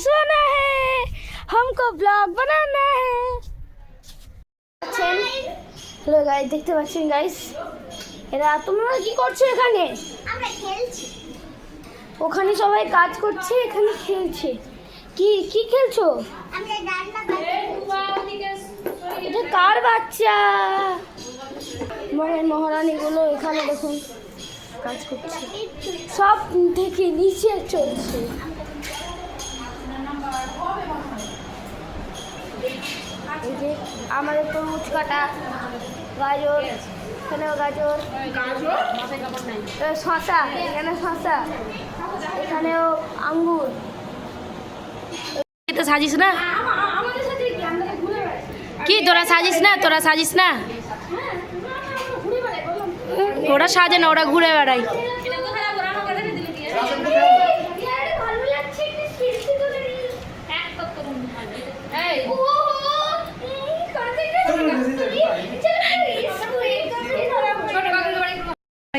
सोना है हमको ब्लॉग बनाना है হ্যালো গাইস দেখতে পাচ্ছেন গাইস এরা তোমরা কি করছো এখানে আমরা খেলছি ওখানে সবাই কাজ করছে এখানে খেলছে কি কি খেলছো আমরা রান্না করছি এটা কার বাচ্চা মানে মহারানীগুলো এখানে দেখুন কাজ করছে সব থেকে নিচে চলছে এই যে আমাদের তরমুজ কাটা গাজর এখানেও গাজর শশা এখানে শশা এখানেও আঙ্গুর। তো সাজিস না? কি তোরা সাজিস না? তোরা সাজিস না? ওরা সাজে না ওরা ঘুরে বেড়ায়।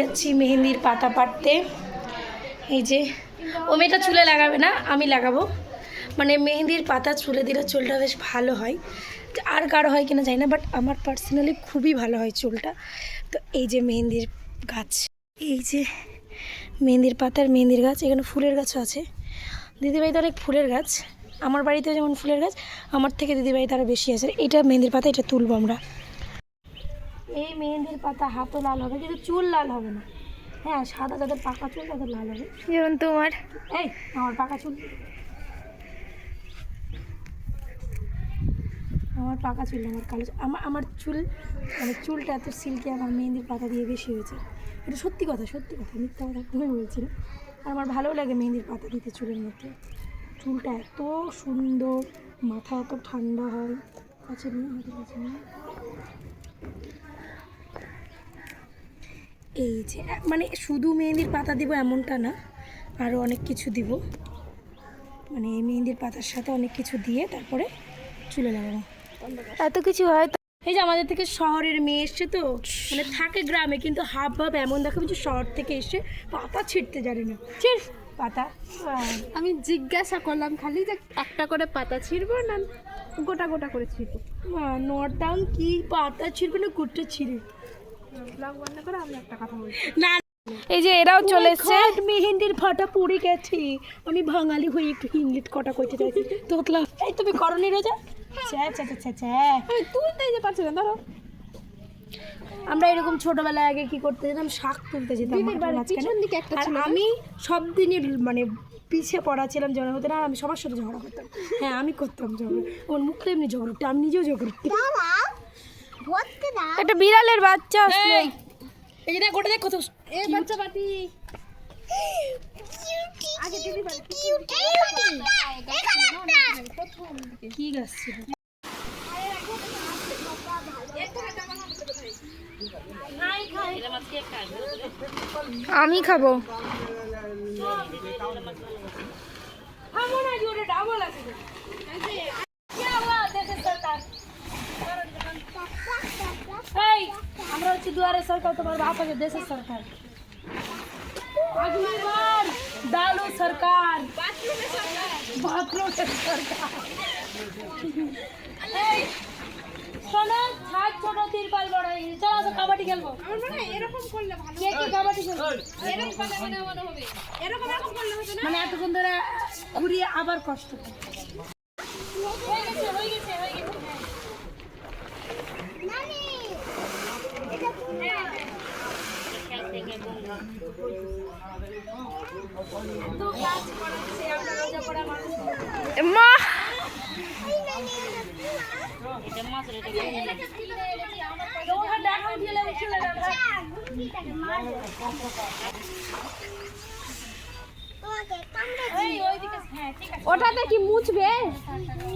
যাচ্ছি মেহেন্দির পাতা পাড়তে। এই যে, ও মেয়েটা চুলে লাগাবে না, আমি লাগাবো। মানে মেহেন্দির পাতা চুলে দিলে চুলটা বেশ ভালো হয়। আর কারও হয় কিনা জানি না বাট আমার পার্সোনালি খুবই ভালো হয় চুলটা। তো এই যে মেহেন্দির গাছ, এই যে মেহেন্দির পাতার মেহেন্দির গাছ, এখানে ফুলের গাছও আছে। দিদিবাড়িতে অনেক ফুলের গাছ। আমার বাড়িতে যেমন ফুলের গাছ, আমার থেকে দিদিবাড়িতে আরও বেশি আছে। এটা মেহেন্দির পাতা, এটা তুলবো আমরা। এই মেহেন্দির পাতা হাতও লাল হবে কিন্তু চুল লাল হবে না। হ্যাঁ সাদা যাদের পাকা চুল তাদের লাল হবে। যেমন তোমার। এই আমার পাকা চুল। আমার পাকা চুল আমার কালো আমার আমার চুল মানে চুলটা এত সিল্কি আমার মেহেন্দির পাতা দিয়ে বেশি হয়েছে। এটা সত্যি কথা সত্যি কথা মিথ্যা কথা একদমই বলছি না। আর আমার ভালোও লাগে মেহেন্দির পাতা দিতে চুলের মধ্যে। চুলটা এত সুন্দর মাথা এত ঠান্ডা হয়। কাছে নিয়ে হাতের কাছে নিয়ে। এই যে মানে শুধু মেহেন্দির পাতা দিব এমনটা না আরও অনেক কিছু দিব। মানে এই মেহেন্দির পাতার সাথে অনেক কিছু দিয়ে তারপরে চুলে লাগাবো। এত কিছু হয় এই যে আমাদের থেকে শহরের মেয়ে এসছে তো মানে থাকে গ্রামে কিন্তু হাব ভাব এমন দেখাবে যে শহর থেকে এসে পাতা ছিঁড়তে জানে না। ছিড়! পাতা? আমি জিজ্ঞাসা করলাম খালি যে একটা করে পাতা ছিঁড়বো না? গোটা গোটা করে ছিঁড়বো। নর্থ টাউন কি পাতা ছিঁড়বে না কুটে ছিঁড়ে। না এই যে এরাও চলে এসছে। ঘট মেহেন্দির ফাটা পড়ে গেছে। আমি বাঙালি হয়ে একটু হিন্দিট কটা করতে চাইছি। তোতলা। এই তুমি করনি রোজা। চ্যা চ্যা চ্যা, চ্যা যে পারছি না ধরো। আমরা এরকম ছোটবেলায় আগে কি করতে যেতাম? শাক তুলতে যেতাম আর আমি সব দিনই মানে পিছিয়ে পড়া ছিলাম ঝগড়া হতো না। আমি সবার সাথে ঝগড়া করতাম। হ্যাঁ আমি করতাম ঝগড়া। ওর মুখে এমনি ঝগড়া আমি নিজেও ঝগড়া করতে দাঁড়াও ভর্তি দাও একটা বিড়ালের বাচ্চা আসলো এই যে দেখ কত এই বাচ্চা পাটি আমি খাব থামো না জোরে ডাবল আছে দুয়ারে সরকার তোমার বাপ আছে দেশের সরকার। আগলি বার ডালু সরকার। বাথরুমের শোনো ছাদ ছোট তিরপাল বড় হয়ে গেছে। চলো আসো কাবাডি খেলব। আমার মনে এরকম করলে ভালো কে কি কাবাডি খেলব? এরকম করলে মনে মনে হবে। এরকম এরকম করলে হতো না? মানে এতক্ষণ ধরে ঘুরিয়ে আবার কষ্ট হয়ে গেছে হয়ে গেছে হ্যাঁ। নানি এটা তো কাজ করাচ্ছে আমরা রোজা পড়া মানুষ মা ওটা দেখাও দিলে চলে যাবে তোমাকে কামড়ে এই ওইদিকে হ্যাঁ ঠিক আছে ওটাতে কি মুছবে?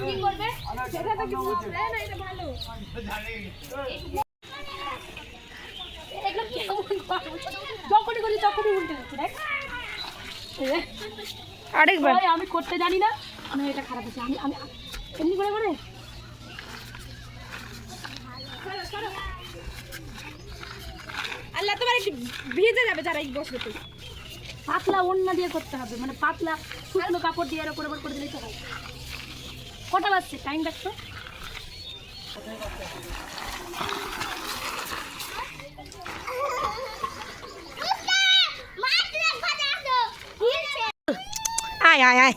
কি করবে? সেটাতে কি মুছবে? না এটা ভালো এগুলো কেমন করে? করি উল্টে যাচ্ছে দেখ। আরেকবার। আমি করতে জানি না। না এটা খারাপ আছে আমি আমি এমনি করে করে। আল্লাহ তোমার একটু ভিজে যাবে যারা এই বসবে তুই পাতলা ওড়না দিয়ে করতে হবে। মানে পাতলা শুকনো কাপড় দিয়ে উপর করে দিলেই তো হয়। কটা বাজছে? টাইম দেখতো আয় আয় আয়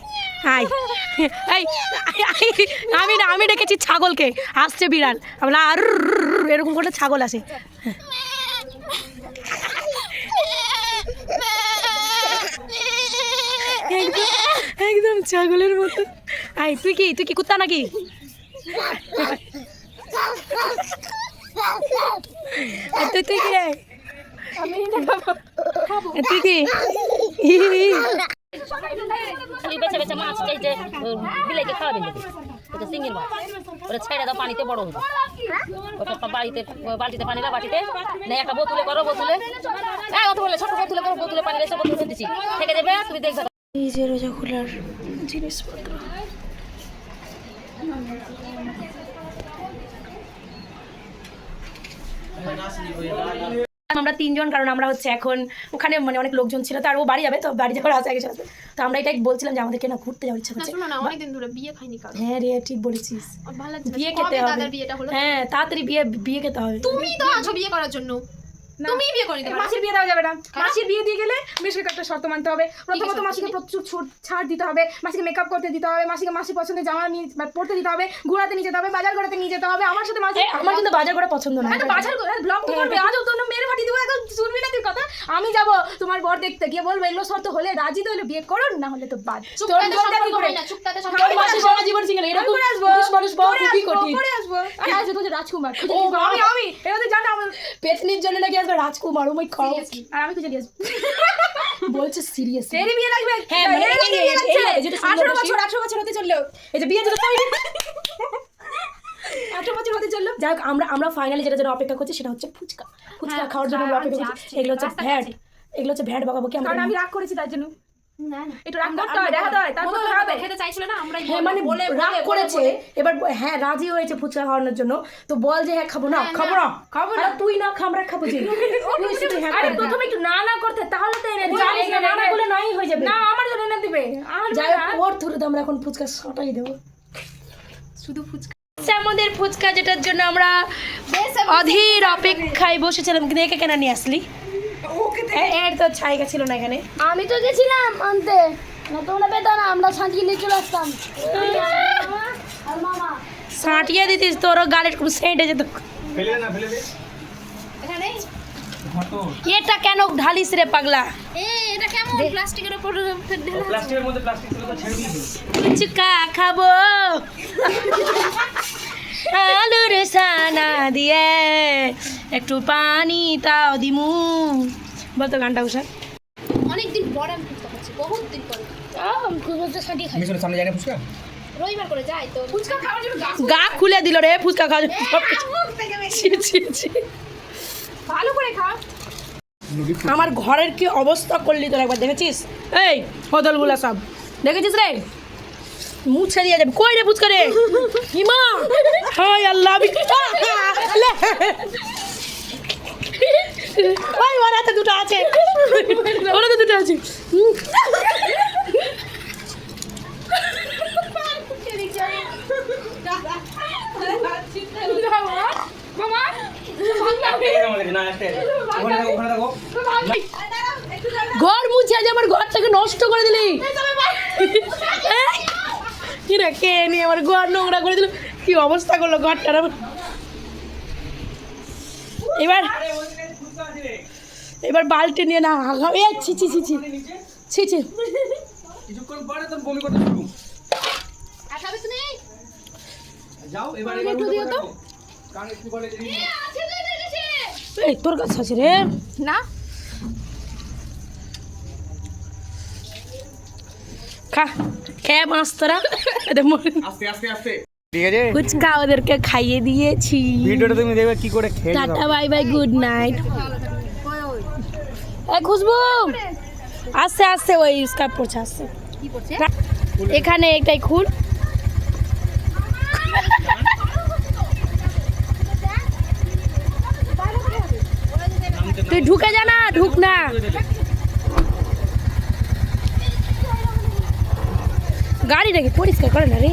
আয়। এই আমি না আমি ডেকেছি ছাগলকে। আসছে বিড়াল। আমরা আর এরকম করে ছাগল আসে। একদম একদম ছাগলের মতো। আয় তুই কি তুই কি কুত্তা নাকি? তুই তুই কি তুই কি? খালি বেছে মাছ চাইছে বিলাইকে খাওয়াবেন যদি ওটা দাও, পানিতে বড় বাড়িতে, বালতিতে পানি না একটা বোতলে করো, বোতলে। হ্যাঁ ছোট বোতলে পানি রেসে বোতলে যে খোলার জিনিসপত্র। আমরা তিনজন কারণ আমরা হচ্ছে এখন ওখানে মানে অনেক লোকজন ছিল তো আর ও বাড়ি যাবে তো বাড়ি যাওয়ার আশা গেছে আসবে তো আমরা এটাই বলছিলাম যে আমাদেরকে না ঘুরতে যাওয়ার ইচ্ছা করছে। অনেকদিন ধরে বিয়ে খাইনি হ্যাঁ রে ঠিক বলেছিস। বিয়ে খেতে হবে। হ্যাঁ তাড়াতাড়ি বিয়ে বিয়ে খেতে হবে। তুমি তো আছো বিয়ে করার জন্য। তুমি বিয়ে করে নিতে মাসির বিয়ে দেওয়া যাবে না। মাসির বিয়ে দিয়ে গেলে একটা শর্ত মানতে হবে। প্রথমত মাসিকে প্রচুর ছুট ছাড় দিতে হবে। মাসিকে মেকআপ করতে দিতে হবে। মাসিকে মাসি পছন্দের জামা নিয়ে পড়তে দিতে হবে। ঘোরাতে নিয়ে যেতে হবে। বাজার করাতে নিয়ে যেতে হবে। আমার সাথে মাসি আমার কিন্তু বাজার করা পছন্দ না। হ্যাঁ, বাজার করে ব্লগ করবে। আজ তোর মেরে ফাটি দিব। এখন শুনবি না তুই কথা? আমি যাব তোমার বর দেখতে। গিয়ে বলব এগুলো শর্ত হলে রাজি তো হলে বিয়ে করো না হলে তো বাদ। সম্পর্ক করে? হয় জীবন এরকম মানুষ খুবই কঠিন। আর তো রাজকুমার ও। আমি আমি এটা তো জানো আমার পেতনির জন্য নাকি আসবে রাজকুমার ও মাই খাও আর আমি নিয়ে আসব। বলছে সিরিয়াস বিয়ে লাগবে? হ্যাঁ, মানে বিয়ে লাগছে। এই- এই যেটা সুন্দর আঠারো বেশি। বছর আঠারো বছর হতে চলল। এই যে বিয়ে যেটা আঠারো বছর হতে চলল? যাই হোক আমরা আমরা ফাইনালি যেটা জন্য অপেক্ষা করছি সেটা হচ্ছে ফুচকা। ফুচকা হ্যাঁ, খাওয়ার জন্য আমরা অপেক্ষা করছি। এগুলো হচ্ছে ভ্যাট। এগুলো হচ্ছে ভ্যাট বকাবকি। আমাদের আমি রাগ করেছি তার জন্য। একটু রাগ করতে হয় দেখাতে হয় তারপর তো খাবে খেতে চাইছিল না আমরাই হ্যাঁ মানে বলে রাগ করেছে এবার হ্যাঁ রাজি হয়েছে ফুচকা খাওয়ানোর জন্য। তো বল যে হ্যাঁ খাব না খাব না। খাব না। তুই না খা খাব যে। তুই শুধু আরে প্রথমে একটু না না করতে তাহলে তো এনে জানিস না, না না বলে নাই হয়ে যাবে। না আমার জন্য দিবে। আর যাই হোক ওর থ্রুতে তো আমরা এখন ফুচকা সাটাই দেবো। শুধু ফুচকা। আমাদের ফুচকা যেটার জন্য আমরা অধীর অপেক্ষায় বসেছিলাম কিন্তু একে কেন নিয়ে আসলি? এর তো ছাইকা ছিল না এখানে। আমি তো গেছিলাম আনতে। না তোমরা পেতো না আমরা সাঁটিয়ে নিয়ে চলে আসতাম। আর মামা সাঁটিয়ে দিতিস তোরও গালের খুব সেন্টে যেত। ফেলে না ফেলে দে। এখানে? এটা কেন ঢালিস রে পাগলা? এ এটা কেমন? প্লাস্টিকের উপর প্লাস্টিকের মধ্যে প্লাস্টিক ছিল তো ছেড়ে দিয়েছি ফুচকা খাব। আলুর সানা দিয়ে একটু পানি তাও দিমু। বলতো গানটা উষা অনেকদিন পরে আমি ফুচকা খাচ্ছি বহুত দিন পরে মিশনের সামনে জানি ফুচকা? রবিবার করে যাই তো। ফুচকা খাওয়ার জন্য গা খুলে দিল রে ফুচকা খাওয়া ছি, ছি, ছি। ভালো করে খা আমার ঘরের কি অবস্থা করলি তোর একবার দেখেছিস? এই হদলগুলা সব। দেখেছিস রে? মুছে দিয়ে যাবে। কই রে ফুচকা রে? হিমা! হাই আল্লাহ। ওই ওর হাতে দুটো আছে। ওর হাতে দুটো আছে। ঘর মুছে আজ আমার ঘরটাকে নষ্ট করে দিলি। এই, কি রে কে নিয়ে আমার ঘর নোংরা করে দিল? কি অবস্থা করল ঘরটার? এবার এবার বালতি নিয়ে না আঘা- এ ছি ছি ছি ছি। ছি ছি। তোর এই কাছে আছে রে। না। খা খেয়ে মাছ তোরা। এদের আস্তে আস্তে আস্তে। ঠিক আছে? ফুচকা ওদেরকে খাইয়ে দিয়েছি। ভিডিওটা তুমি দেখবে কি করে খেয়ে tata bye bye good night. Khushbu! আস্তে আস্তে ওই স্কার্ফ পড়ছে আস্তে এখানে এটাই খুল তুই ঢুকে যা না ঢুক না। গাড়ি গাড়িটাকে পরিষ্কার করে না রে?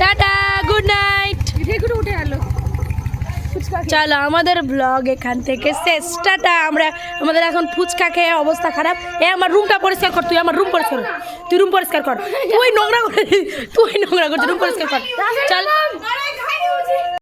টাটা। গুড নাইট উঠে গেলো। চলো আমাদের ব্লগ এখান থেকে শেষটাটা আমরা আমাদের এখন ফুচকা খেয়ে অবস্থা খারাপ। এ আমার রুমটা পরিষ্কার কর তুই আমার রুম পরিষ্কার কর। তুই রুম পরিষ্কার কর। তুই নোংরা করে তুই নোংরা করছিস রুম পরিষ্কার কর। চল।